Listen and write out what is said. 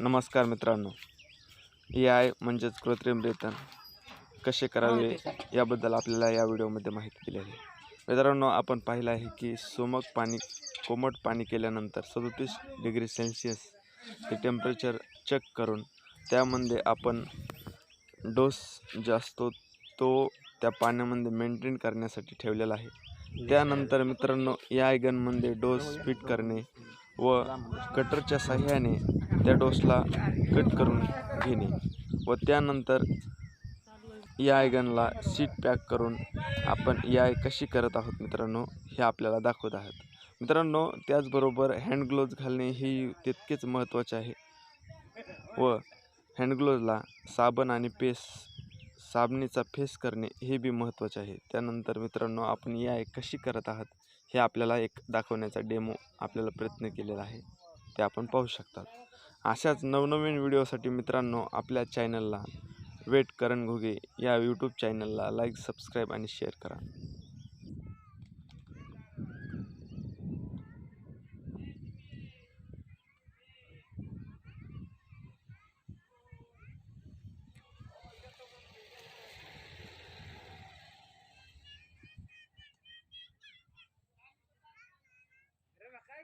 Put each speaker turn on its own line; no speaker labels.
नमस्कार मित्रांनो. ए आय म्हणजेच कृत्रिम रेतन कसे करावे याबद्दल आपल्याला या व्हिडिओमध्ये माहिती दिली आहे. मित्रांनो आपण पाहिलं आहे की सोमक पाणी कोमट पाणी केल्यानंतर सदोतीस डिग्री सेल्सिअस हे टेम्परेचर चेक करून त्यामध्ये आपण डोस जो असतो तो त्या पाण्यामध्ये मेंटेन करण्यासाठी ठेवलेला आहे. त्यानंतर मित्रांनो या आयगनमध्ये डोस फिट करणे व कटरच्या साह्याने त्या डोसला कट करून घेणे व त्यानंतर या आयगनला सीट पॅक करून आपण या आय कशी करत आहोत मित्रांनो हे आपल्याला दाखवत आहात. मित्रांनो त्याचबरोबर हँड ग्लोव्ज घालणे ही तितकेच महत्त्वाचे आहे. व हँड ग्लोव्जला साबण आणि पेस साबणीचा फेस करणे हे बी महत्त्वाचे आहे. त्यानंतर मित्रांनो आपण या आय कशी करत आहात हे आपल्याला एक दाखवण्याचा डेमो आपल्याला प्रयत्न केलेला आहे. ते आपण पाहू शकतात. अशाच नवनवीन व्हिडिओसाठी मित्रांनो आपल्या चॅनलला वेट करण घोगे या यूट्यूब चॅनलला लाईक सबस्क्राईब आणि शेअर करा. काय